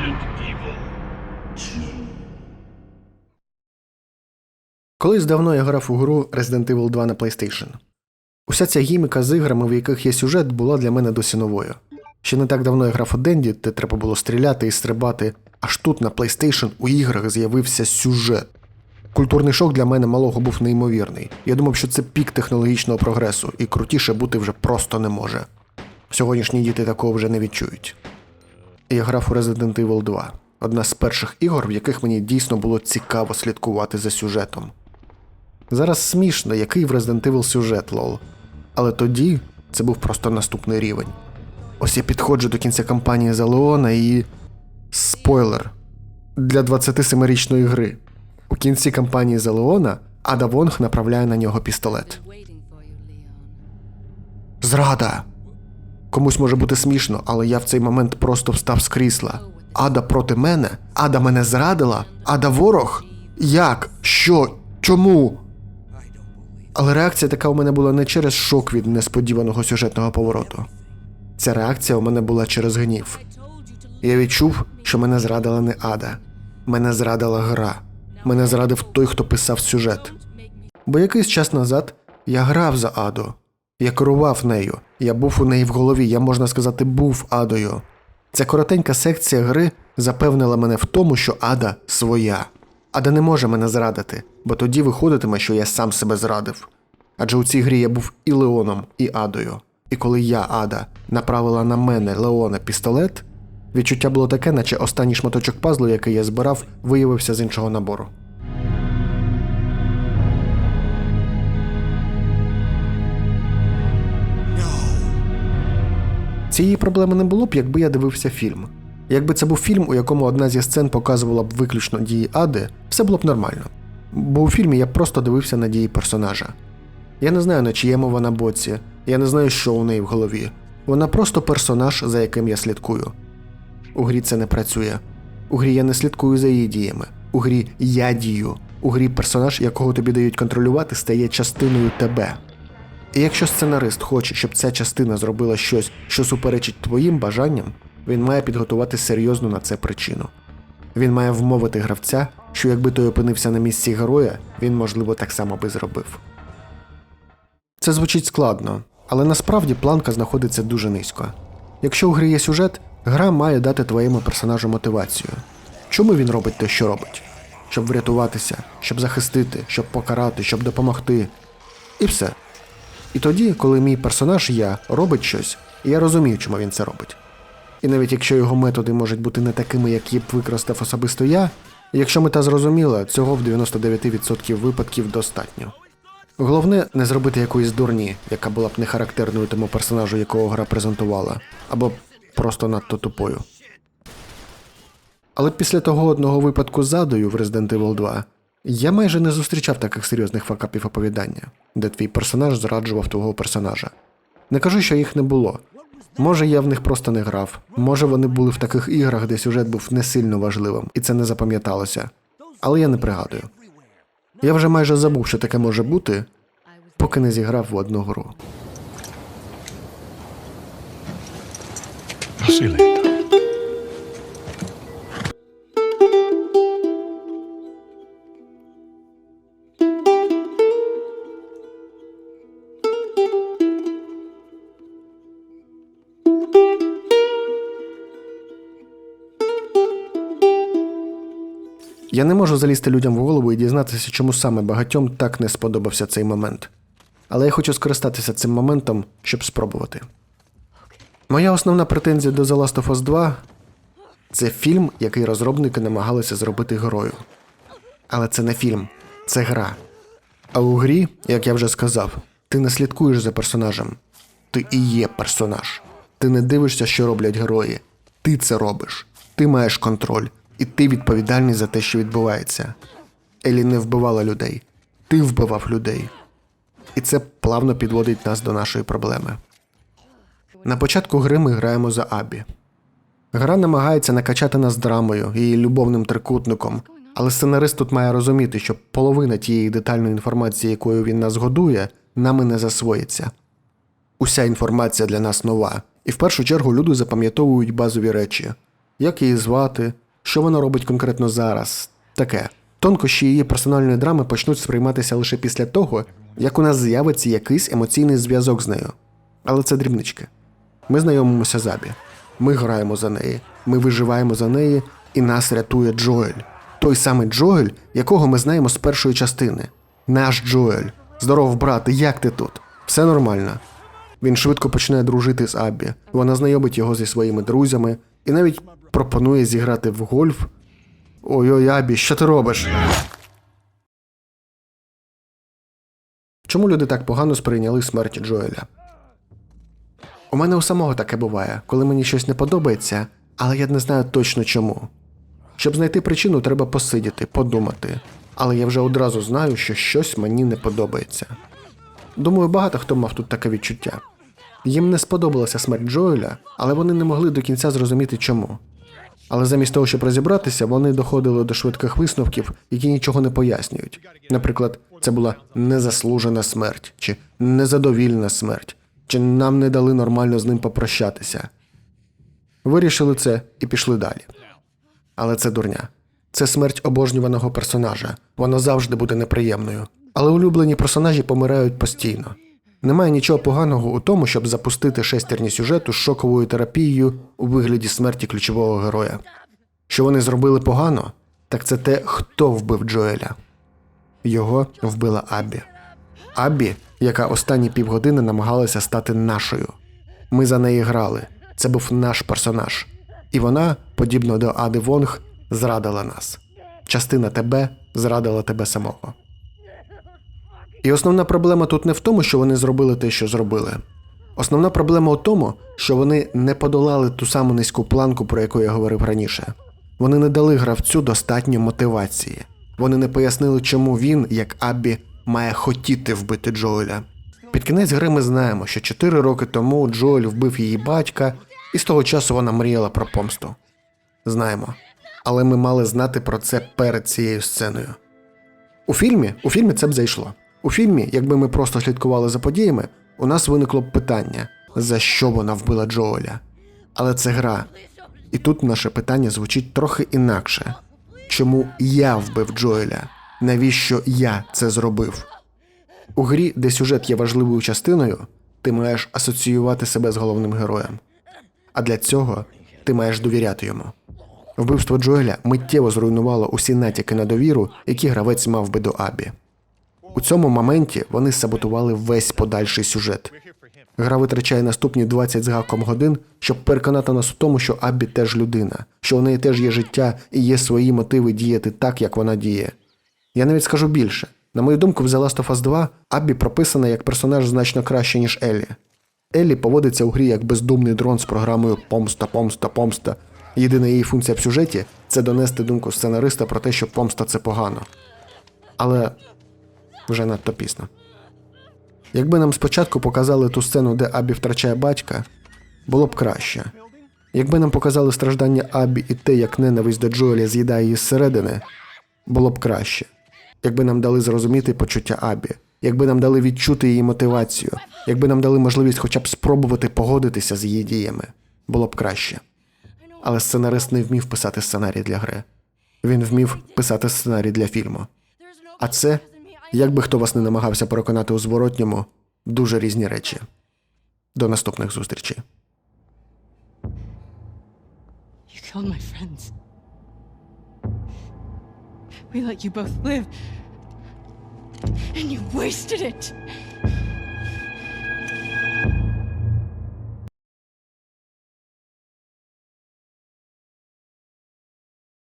Resident Evil 2. Колись давно я грав у гру Resident Evil 2 на PlayStation. Уся ця гіміка з іграми, в яких є сюжет, була для мене досі новою. Ще не так давно я грав у Денді, де треба було стріляти і стрибати, аж тут на PlayStation у іграх з'явився сюжет. Культурний шок для мене малого був неймовірний. Я думав, що це пік технологічного прогресу, і крутіше бути вже просто не може. Сьогоднішні діти такого вже не відчують. Я грав у Resident Evil 2, одна з перших ігор, в яких мені дійсно було цікаво слідкувати за сюжетом. Зараз смішно, який в Resident Evil сюжет лол. Але тоді це був просто наступний рівень. Ось я підходжу до кінця кампанії за Леона і. Спойлер. Для 27-річної гри. У кінці кампанії за Леона Ада Вонг направляє на нього пістолет. Зрада! Комусь може бути смішно, але я в цей момент просто встав з крісла. Ада проти мене? Ада мене зрадила? Ада ворог? Як? Що? Чому? Але реакція така у мене була не через шок від несподіваного сюжетного повороту. Ця реакція у мене була через гнів. Я відчув, що мене зрадила не Ада. Мене зрадила гра. Мене зрадив той, хто писав сюжет. Бо якийсь час назад я грав за Аду. Я керував нею. Я був у неї в голові, я можна сказати, був Адою. Ця коротенька секція гри запевнила мене в тому, що Ада своя. Ада не може мене зрадити, бо тоді виходитиме, що я сам себе зрадив. Адже у цій грі я був і Леоном, і Адою. І коли я, Ада, направила на мене Леона пістолет, відчуття було таке, наче останній шматочок пазлу, який я збирав, виявився з іншого набору. Цієї проблеми не було б, якби я дивився фільм. Якби це був фільм, у якому одна зі сцен показувала б виключно дії Ади, все було б нормально. Бо у фільмі я просто дивився на дії персонажа. Я не знаю, на чиєму вона боці, я не знаю, що у неї в голові. Вона просто персонаж, за яким я слідкую. У грі це не працює. У грі я не слідкую за її діями. У грі я дію. У грі персонаж, якого тобі дають контролювати, стає частиною тебе. І якщо сценарист хоче, щоб ця частина зробила щось, що суперечить твоїм бажанням, він має підготувати серйозну на це причину. Він має вмовити гравця, що якби той опинився на місці героя, він, можливо, так само би зробив. Це звучить складно, але насправді планка знаходиться дуже низько. Якщо у гри є сюжет, гра має дати твоєму персонажу мотивацію. Чому він робить те, що робить? Щоб врятуватися, щоб захистити, щоб покарати, щоб допомогти. І все. І тоді, коли мій персонаж я робить щось, я розумію, чому він це робить. І навіть якщо його методи можуть бути не такими, які б використав особисто я, якщо мета зрозуміла, цього в 99% випадків достатньо. Головне не зробити якоїсь дурні, яка була б не характерною тому персонажу, якого гра презентувала, або просто надто тупою. Але після того одного випадку з в Resident Evil 2 я майже не зустрічав таких серйозних факапів оповідання, де твій персонаж зраджував твого персонажа. Не кажу, що їх не було. Може, я в них просто не грав, може вони були в таких іграх, де сюжет був не сильно важливим, і це не запам'яталося. Але я не пригадую. Я вже майже забув, що таке може бути, поки не зіграв в одну гру. I'll Я не можу залізти людям в голову і дізнатися, чому саме багатьом так не сподобався цей момент. Але я хочу скористатися цим моментом, щоб спробувати. Моя основна претензія до The Last of Us 2 це фільм, який розробники намагалися зробити герою. Але це не фільм, це гра. А у грі, як я вже сказав, ти не слідкуєш за персонажем. Ти і є персонаж. Ти не дивишся, що роблять герої. Ти це робиш. Ти маєш контроль, і ти відповідальний за те, що відбувається. Елі не вбивала людей. Ти вбивав людей. І це плавно підводить нас до нашої проблеми. На початку гри ми граємо за Абі. Гра намагається накачати нас драмою і любовним трикутником, але сценарист тут має розуміти, що половина тієї детальної інформації, якою він нас годує, нами не засвоїться. Уся інформація для нас нова, і в першу чергу люди запам'ятовують базові речі. як її звати, що вона робить конкретно зараз. Таке. Тонкощі її персональної драми почнуть сприйматися лише після того, як у нас з'явиться якийсь емоційний зв'язок з нею. Але це дрібнички. Ми знайомимося з Абі. Ми граємо за неї, ми виживаємо за неї, і нас рятує Джоель. Той самий Джоель, якого ми знаємо з першої частини. Наш Джоель. Здоров, брат, як ти тут? Все нормально. Він швидко починає дружити з Аббі. Вона знайомить його зі своїми друзями і навіть пропонує зіграти в гольф. Ой-ой, Абі, що ти робиш? Чому люди так погано сприйняли смерть Джоеля? У мене у самого таке буває, коли мені щось не подобається, але я не знаю точно чому. Щоб знайти причину, треба посидіти, подумати. Але я вже одразу знаю, що щось мені не подобається. Думаю, багато хто мав тут таке відчуття. Їм не сподобалася смерть Джоеля, але вони не могли до кінця зрозуміти чому. Але замість того, щоб розібратися, вони доходили до швидких висновків, які нічого не пояснюють. Наприклад, це була незаслужена смерть, чи незадовільна смерть, чи нам не дали нормально з ним попрощатися. Вирішили це і пішли далі. Але це дурня. Це смерть обожнюваного персонажа. Вона завжди буде неприємною. Але улюблені персонажі помирають постійно. Немає нічого поганого у тому, щоб запустити шестерні сюжету з шоковою терапією у вигляді смерті ключового героя. Що вони зробили погано, так це те, хто вбив Джоеля. Його вбила Аббі. Аббі, яка останні півгодини намагалася стати нашою. Ми за неї грали. Це був наш персонаж. І вона, подібно до Ади Вонг, зрадила нас. Частина тебе зрадила тебе самого. І основна проблема тут не в тому, що вони зробили те, що зробили. Основна проблема у тому, що вони не подолали ту саму низьку планку, про яку я говорив раніше. Вони не дали гравцю достатньо мотивації. Вони не пояснили, чому він, як Аббі, має хотіти вбити Джоеля. Під кінець гри ми знаємо, що 4 роки тому Джоель вбив її батька, і з того часу вона мріяла про помсту. Знаємо. Але ми мали знати про це перед цією сценою. У фільмі, у фільмі це б зайшло. У фільмі, якби ми просто слідкували за подіями, у нас виникло б питання, за що вона вбила Джоеля. Але це гра. І тут наше питання звучить трохи інакше. Чому я вбив Джоеля? Навіщо я це зробив? У грі, де сюжет є важливою частиною, ти маєш асоціювати себе з головним героєм. А для цього ти маєш довіряти йому. Вбивство Джоеля миттєво зруйнувало усі натяки на довіру, які гравець мав би до Абі. У цьому моменті вони саботували весь подальший сюжет. Гра витрачає наступні 20 з гаком годин, щоб переконати нас в тому, що Аббі теж людина, що у неї теж є життя і є свої мотиви діяти так, як вона діє. Я навіть скажу більше. На мою думку, в The Last of Us 2 Аббі прописана як персонаж значно краще, ніж Еллі. Еллі поводиться у грі як бездумний дрон з програмою помста, помста, помста. Єдина її функція в сюжеті це донести думку сценариста про те, що помста це погано. Але вже надто пізно. Якби нам спочатку показали ту сцену, де Абі втрачає батька, було б краще. Якби нам показали страждання Абі і те, як ненависть до Джоеля з'їдає її зсередини, було б краще. Якби нам дали зрозуміти почуття Абі, якби нам дали відчути її мотивацію, якби нам дали можливість хоча б спробувати погодитися з її діями, було б краще. Але сценарист не вмів писати сценарій для гри. Він вмів писати сценарій для фільму. А це, як би хто вас не намагався переконати у зворотньому, дуже різні речі. До наступних зустрічей. You killed my friends. We let you both live. And you wasted it.